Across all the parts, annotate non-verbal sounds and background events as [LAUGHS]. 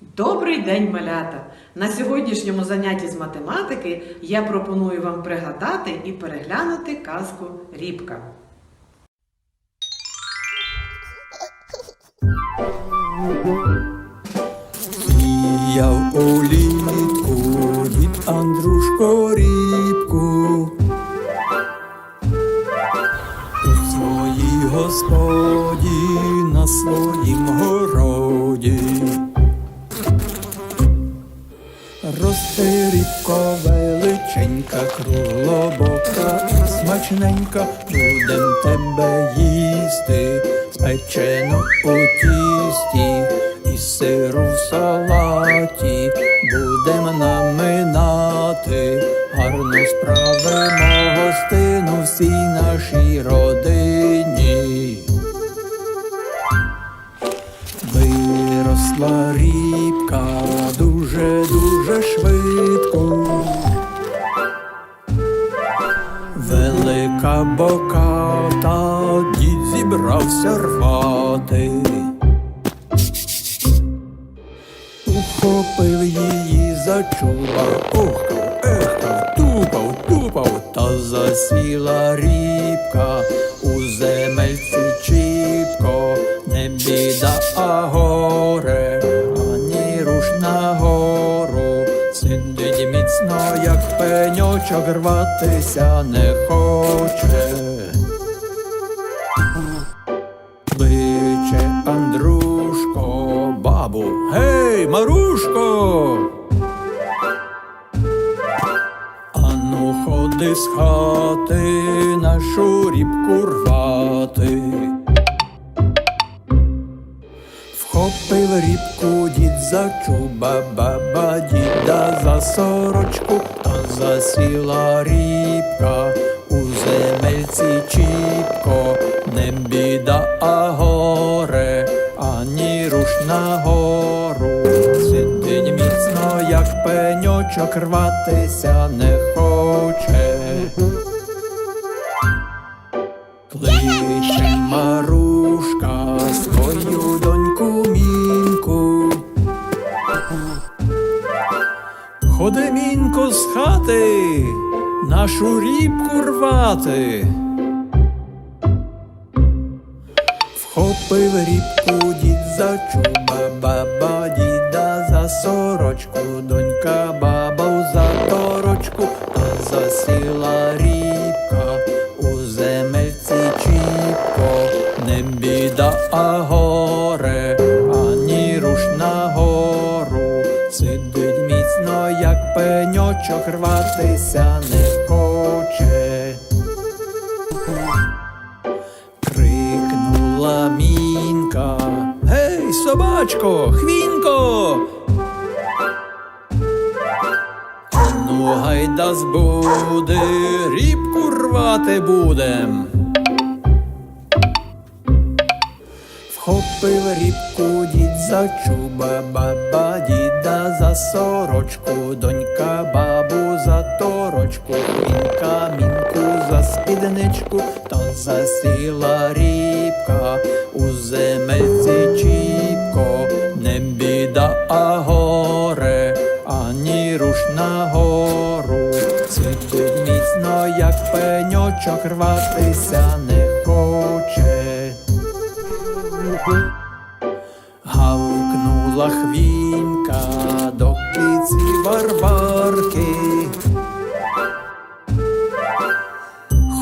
Добрий день, малята! На сьогоднішньому занятті з математики я пропоную вам пригадати і переглянути казку Рібка. Сіяв улітку від Андрушко будем тебе їсти, спечено у тісті, і сиру в салаті, будем наминати, гарно справимо гостину всій нашій родині. Виросла рібка дуже-дуже швидко. Велика боката дід зібрався рвати. Ухопив її за чуба, охкав, ехкав, тупав, тупав, та засіла рібка у земельці чіпко, не біда, а горе, ані руш на гору, сидить міцно, як пеньочок, рватися не хоче. Кличе Андрушко, бабу, гей, Марушко. Ану, ходи з хати нашу рібку рвати. Вхопив рібку дід за чуба, баба діда за сорочку, та засіла рібка у земельці чіпко, не біда, а горе, ані руш на гору. Сидить міцно, як пеньочок, рватися не хоче. Кличе Марушка свою доньку мінку. Ходи, мінко, з хати, нашу рібку рвати. Вхопив рібку дід за чуба, баба діда за сорочку, донька баба за торочку, та засіла рібка Вхопив рібку дід за чуба, баба діда за сорочку, донька бабу за торочку, мінка мінку за спідничку, та засіла рібка у земельці чіпко, не біда, а горе, ані руш на гору, сидить міцно, як пеньочок, рватися не хоче. Гавкнула хвінька до киці Варварки.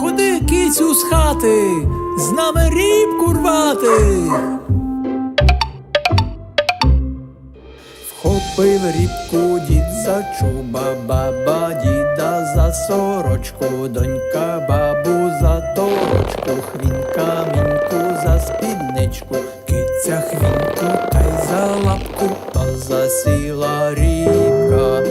Ходи, кицю, з хати, з нами рібку рвати. Вхопив рібку дід за чуба, баба діда за сорочку, донька бабу за торочку, хвінка мінку за спідничку, киця хвінку та й за лапку, та засіла рібка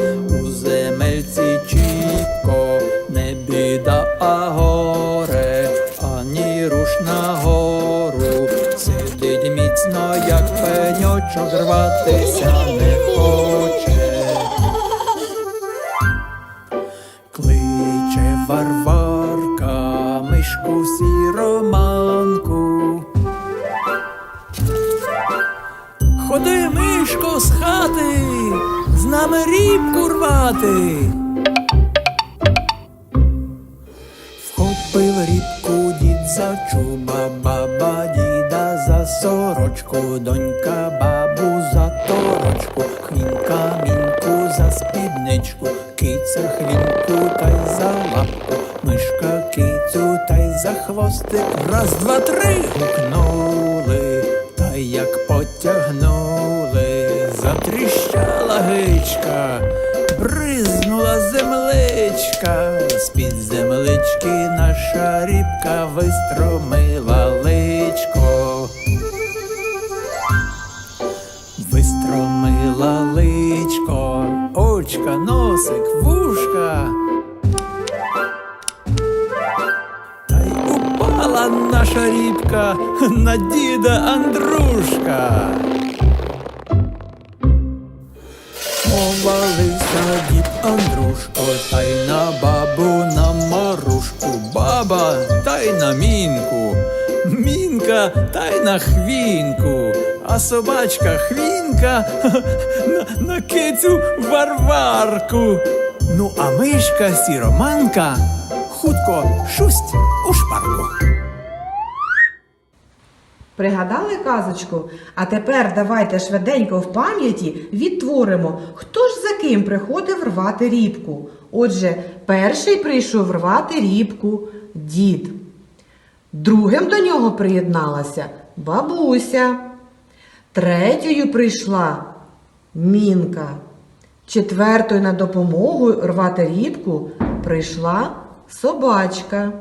у земельці чіпко, не біда, а горе, ані руш на гору, сидить міцно, як пеньочок, рватися не хоче. Кличе Варварка, мишку сіроманку. З нами рібку рвати. Вхопив рібку дід за чуба, баба діда за сорочку, донька бабу за торочку, хвінка мінку за спідничку, киця хвінку та й за лапку, мишка кицю та й за хвостик. Раз, два, три гукнули, та як потягнули, затріщала гичка. Бризнула земличка, з-під землички наша рібка вистромила личко. Вистромила личко, очка, носик, вушка. Наша рібка на діда Андрушка. Повалився дід Андрушко, та й на бабу на марушку, баба та й на мінку, мінка та й на хвінку, а собачка хвінка [LAUGHS] на, на кицю варварку. Ну, а мишка сіроманка хутко шусть у шпарку. Пригадали казочку? А тепер давайте швиденько в пам'яті відтворимо, хто ж за ким приходив рвати рібку. Отже, перший прийшов рвати рібку дід. Другим до нього приєдналася бабуся. Третьою прийшла мінка. Четвертою на допомогу рвати рібку прийшла собачка.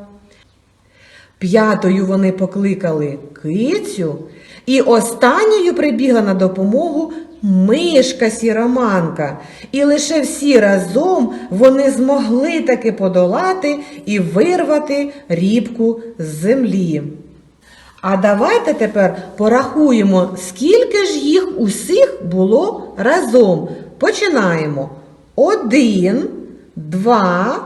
П'ятою вони покликали кицю, і останньою прибігла на допомогу мишка сіроманка. І лише всі разом вони змогли таки подолати і вирвати рібку з землі. А давайте тепер порахуємо, скільки ж їх усіх було разом. Починаємо. Один, два,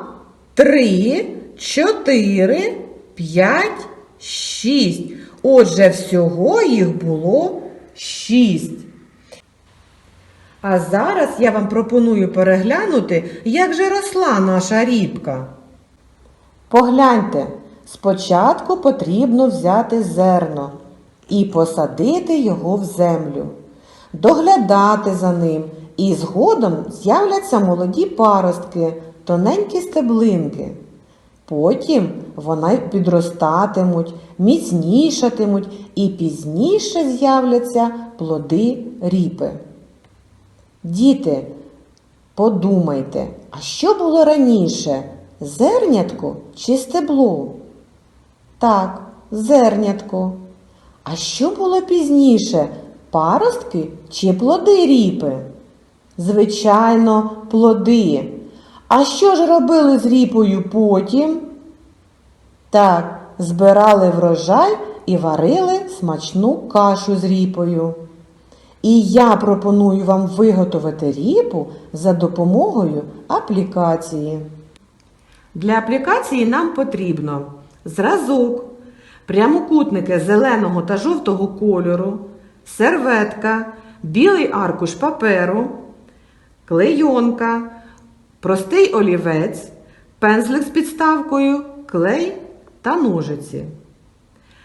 три, чотири, п'ять, шість. Отже, всього їх було шість. А зараз я вам пропоную переглянути, як же росла наша рібка. Погляньте, спочатку потрібно взяти зерно і посадити його в землю, доглядати за ним, і згодом з'являться молоді паростки, тоненькі стеблинки. Потім вони підростатимуть, міцнішатимуть і пізніше з'являться плоди ріпи. Діти, подумайте, а що було раніше? Зернятко чи стебло? Так, зернятко. А що було пізніше? Паростки чи плоди ріпи? Звичайно, плоди. А що ж робили з ріпою потім? Так, збирали врожай і варили смачну кашу з ріпою. І я пропоную вам виготовити ріпу за допомогою аплікації. Для аплікації нам потрібно зразок, прямокутники зеленого та жовтого кольору, серветка, білий аркуш паперу, клейонка, простий олівець, пензлик з підставкою, клей та ножиці.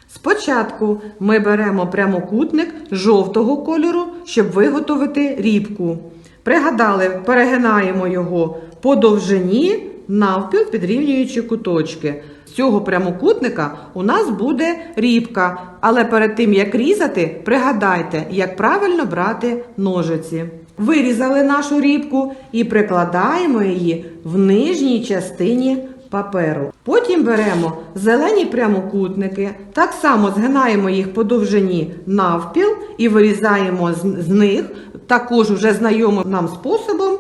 Спочатку ми беремо прямокутник жовтого кольору, щоб виготовити рібку. Пригадали, перегинаємо його по довжині навпіл, підрівнюючи куточки. З цього прямокутника у нас буде рібка, але перед тим як різати, пригадайте, як правильно брати ножиці. Вирізали нашу рібку і прикладаємо її в нижній частині паперу. Потім беремо зелені прямокутники, так само згинаємо їх по довжині навпіл і вирізаємо з, них також вже знайомим нам способом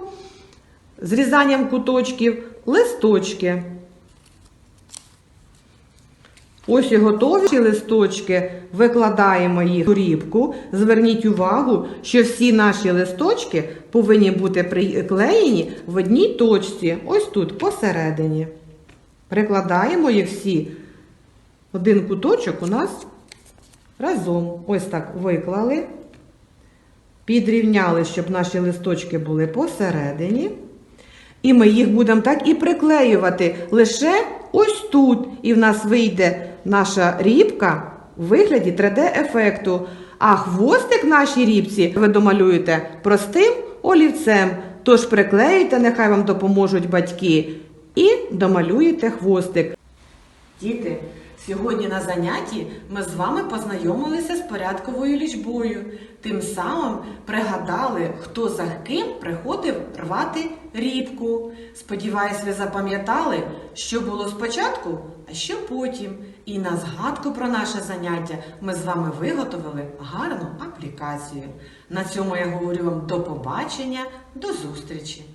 зрізанням куточків листочки. Ось і готові листочки, викладаємо їх у рібку. Зверніть увагу, що всі наші листочки повинні бути приклеєні в одній точці, ось тут, посередині. Прикладаємо їх всі. Один куточок у нас разом. Ось так виклали. підрівняли, щоб наші листочки були посередині. І ми їх будемо так і приклеювати лише ось тут. І в нас вийде наша рібка в вигляді 3D-ефекту. А хвостик нашій рібці ви домалюєте простим олівцем. Тож приклеюйте, нехай вам допоможуть батьки, і домалюєте хвостик. Діти, сьогодні на занятті ми з вами познайомилися з порядковою лічбою. Тим самим пригадали, хто за ким приходив рвати рібку. Сподіваюсь, ви запам'ятали, що було спочатку, а що потім. І на згадку про наше заняття ми з вами виготовили гарну аплікацію. На цьому я говорю вам до побачення, до зустрічі!